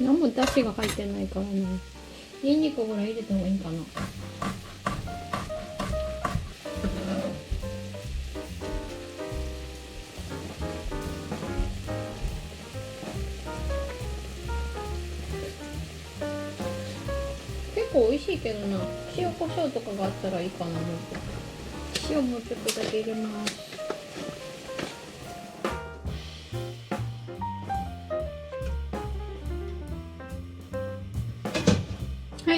何も出汁が入ってないからね。ニンニクぐらい入れた方がいいかな。結構美味しいけどな。塩コショウとかがあったらいいかな。もっと塩もちょっとだけ入れます。は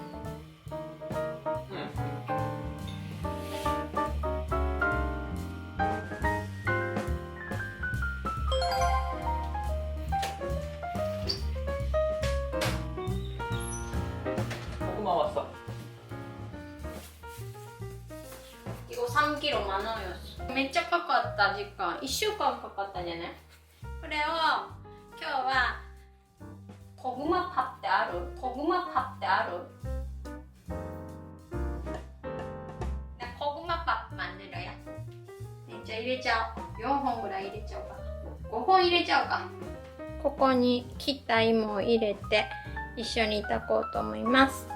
이거 3kg 만 원이었어 めっちゃかかった時間1週間かかったんじゃないこれを今日は고구마밥ってある고구마밥ってあるね고구마밥 만들어요めっちゃ入れちゃおう4本ぐらい入れちゃおうか5本入れちゃおうかここに切った芋を入れて一緒に炊こうと思います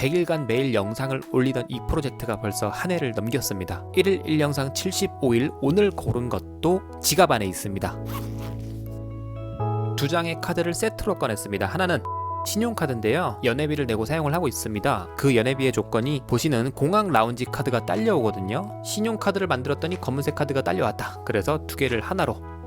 1 0 0일간 매일 영상을 올리던 이 프로젝트가 벌써 한 해를 넘겼습니다. 1일 1영상 75일 오늘 고른 것도 지갑 안에 있습니다. 두 장의 카드를 세트로 꺼냈습니다. 하나는 신용카드인데요. 연회비를 내고 사용을 하고 있습니다. 그 연회비의 조건이 보시는 공항 라운지 카드가 딸려오거든요. 신용카드를 만들었더니 검은색 카드가 딸려왔다. 그래서 두 개를 하나로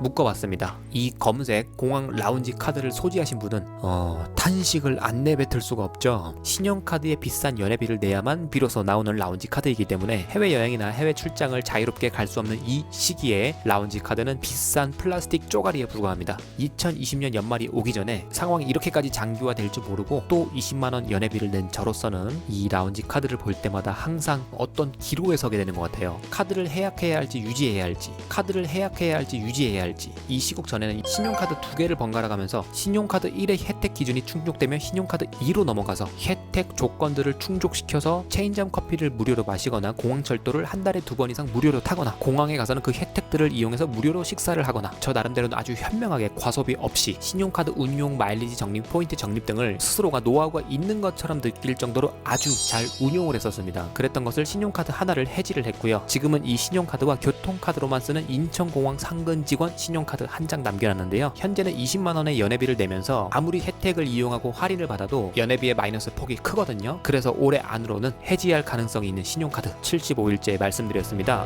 묶어봤습니다. 이 검은색 공항 라운지 카드를 소지하신 분은 어, 탄식을 안 내뱉을 수가 없죠. 신용카드에 비싼 연회비를 내야만 비로소 나오는 라운지 카드이기 때문에 해외여행이나 해외 출장을 자유롭게 갈 수 없는 이 시기에 라운지 카드는 비싼 플라스틱 쪼가리에 불과합니다. 2020년 연말이 오기 전에 상황이 이렇게까지 장기화될 줄 모르고 또 20만원 연회비를 낸 저로서는 이 라운지 카드를 볼 때마다 항상 어떤 기로에 서게 되는 것 같아요. 카드를 해약해야 할지 유지해야 할지, 카드를 해약해야 할지 유지해야 할지 이 시국 전에는 신용카드 두 개를 번갈아 가면서 신용카드 1의 혜택 기준이 충족되면 신용카드 2로 넘어가서 혜택 조건들을 충족시켜서 체인점 커피를 무료로 마시거나 공항철도를 한 달에 두 번 이상 무료로 타거나 공항에 가서는 그 혜택들을 이용해서 무료로 식사를 하거나 저 나름대로는 아주 현명하게 과소비 없이 신용카드 운용 마일리지 적립 포인트 적립 등을 스스로가 노하우가 있는 것처럼 느낄 정도로 아주 잘 운용을 했었습니다. 그랬던 것을 신용카드 하나를 해지를 했고요. 지금은 이 신용카드와 교통카드로만 쓰는 인천공항 상근 직원 신용카드 한 장 남겨놨는데요. 현재는 20만 원의 연회비를 내면서 아무리 혜택을 이용하고 할인을 받아도 연회비의 마이너스 폭이 크거든요. 그래서 올해 안으로는 해지할 가능성이 있는 신용카드 75일째 말씀드렸습니다.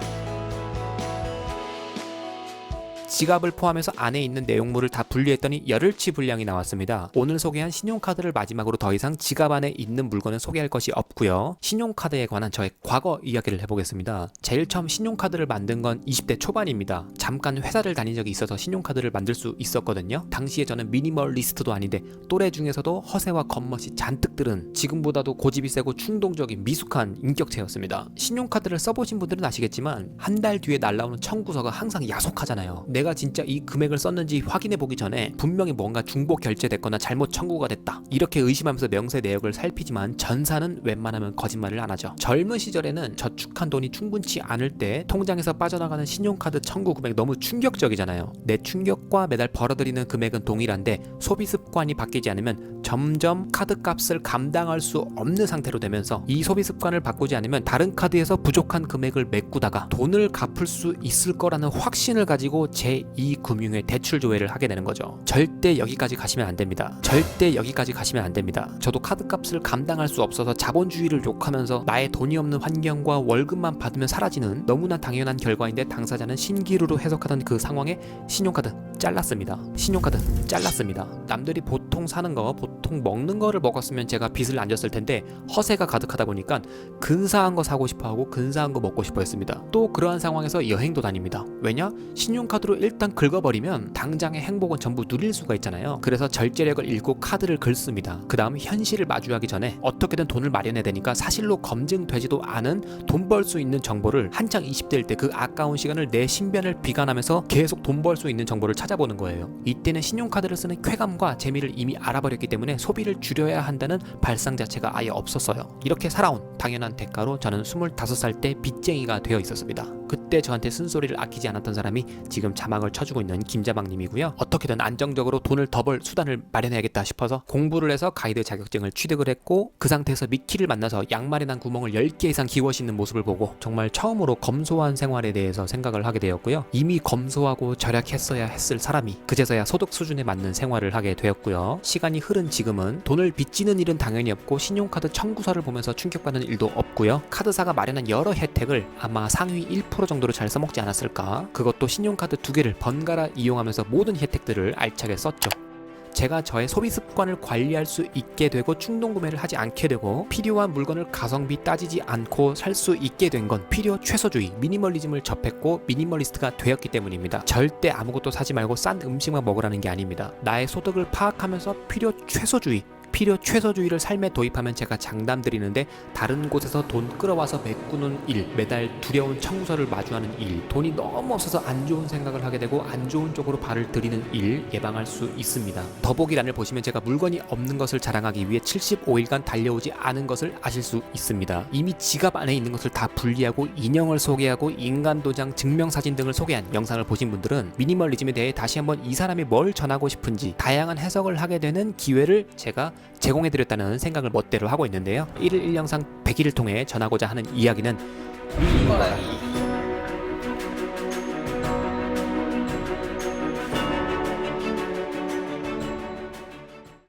지갑을 포함해서 안에 있는 내용물을 다 분리했더니 열흘치 분량이 나왔습니다. 오늘 소개한 신용카드를 마지막으로 더 이상 지갑 안에 있는 물건은 소개할 것이 없고요. 신용카드에 관한 저의 과거 이야기를 해보겠습니다. 제일 처음 신용카드를 만든 건 20대 초반입니다. 잠깐 회사를 다닌 적이 있어서 신용카드를 만들 수 있었거든요. 당시에 저는 미니멀리스트도 아닌데 또래 중에서도 허세와 겉멋이 잔뜩 들은 지금보다도 고집이 세고 충동적인 미숙한 인격체였습니다. 신용카드를 써보신 분들은 아시겠지만 한 달 뒤에 날라오는 청구서가 항상 야속하잖아요. 내가 진짜 이 금액을 썼는지 확인해 보기 전에 분명히 뭔가 중복 결제됐거나 잘못 청구가 됐다. 이렇게 의심하면서 명세 내역을 살피지만 전사는 웬만하면 거짓말을 안 하죠. 젊은 시절에는 저축한 돈이 충분치 않을 때 통장에서 빠져나가는 신용카드 청구 금액 너무 충격적이잖아요. 내 충격과 매달 벌어들이는 금액은 동일한데 소비 습관이 바뀌지 않으면 점점 카드 값을 감당할 수 없는 상태로 되면서 이 소비 습관을 바꾸지 않으면 다른 카드에서 부족한 금액을 메꾸다가 돈을 갚을 수 있을 거라는 확신을 가지고 제 제2금융회 대출 조회를 하게 되는 거죠. 절대 여기까지 가시면 안 됩니다. 절대 여기까지 가시면 안 됩니다. 저도 카드 값을 감당할 수 없어서 자본주의를 욕하면서 나의 돈이 없는 환경과 월급만 받으면 사라지는 너무나 당연한 결과인데 당사자는 신기루로 해석하던 그 상황에 신용카드 잘랐습니다. 신용카드 잘랐습니다. 남들이 보통 사는 거, 보통 먹는 거를 먹었으면 제가 빚을 안 졌을 텐데 허세가 가득하다 보니까 근사한 거 사고 싶어 하고 근사한 거 먹고 싶어 했습니다. 또 그러한 상황에서 여행도 다닙니다. 왜냐? 신용카드로 일단 긁어버리면 당장의 행복은 전부 누릴 수가 있잖아요. 그래서 절제력을 잃고 카드를 긁습니다. 그 다음 현실을 마주하기 전에 어떻게든 돈을 마련해야 되니까 사실로 검증되지도 않은 돈 벌 수 있는 정보를 한창 20대일 때 그 아까운 시간을 내 신변을 비관하면서 계속 돈 벌 수 있는 정보를 찾아보는 거예요. 이때는 신용카드를 쓰는 쾌감과 재미를 이미 알아버렸기 때문에 소비를 줄여야 한다는 발상 자체가 아예 없었어요. 이렇게 살아온 당연한 대가로 저는 25살 때 빚쟁이가 되어 있었습니다. 그때 저한테 쓴소리를 아끼지 않았던 사람이 지금 자막을 쳐주고 있는 김자막님이고요. 어떻게든 안정적으로 돈을 더 벌 수단을 마련해야겠다 싶어서 공부를 해서 가이드 자격증을 취득을 했고 그 상태에서 미키를 만나서 양말에 난 구멍을 10개 이상 기워 씻는 모습을 보고 정말 처음으로 검소한 생활에 대해서 생각을 하게 되었고요. 이미 검소하고 절약했어야 했을 사람이 그제서야 소득 수준에 맞는 생활을 하게 되었고요. 시간이 흐른 지금은 돈을 빚지는 일은 당연히 없고 신용카드 청구서를 보면서 충격받는 일도 없고요. 카드사가 마련한 여러 혜택을 아마 상위 1% 정도로 잘 써먹지 않았을까? 그것도 신용카드 두 개를 번갈아 이용하면서 모든 혜택들을 알차게 썼죠. 제가 저의 소비 습관을 관리할 수 있게 되고 충동 구매를 하지 않게 되고 필요한 물건을 가성비 따지지 않고 살 수 있게 된 건 필요 최소주의 미니멀리즘을 접했고 미니멀리스트가 되었기 때문입니다. 절대 아무것도 사지 말고 싼 음식만 먹으라는 게 아닙니다. 나의 소득을 파악하면서 필요 최소주의 필요 최소주의를 삶에 도입하면 제가 장담 드리는데 다른 곳에서 돈 끌어와서 메꾸는 일, 매달 두려운 청구서를 마주하는 일, 돈이 너무 없어서 안 좋은 생각을 하게 되고 안 좋은 쪽으로 발을 들이는 일 예방할 수 있습니다. 더보기란을 보시면 제가 물건이 없는 것을 자랑하기 위해 75일간 달려오지 않은 것을 아실 수 있습니다. 이미 지갑 안에 있는 것을 다 분리하고 인형을 소개하고 인간 도장, 증명 사진 등을 소개한 영상을 보신 분들은 미니멀리즘에 대해 다시 한번 이 사람이 뭘 전하고 싶은지 다양한 해석을 하게 되는 기회를 제가 제공해드렸다는 생각을 멋대로 하고 있는데요. 1일 1영상 100일을 통해 전하고자 하는 이야기는 미니멀이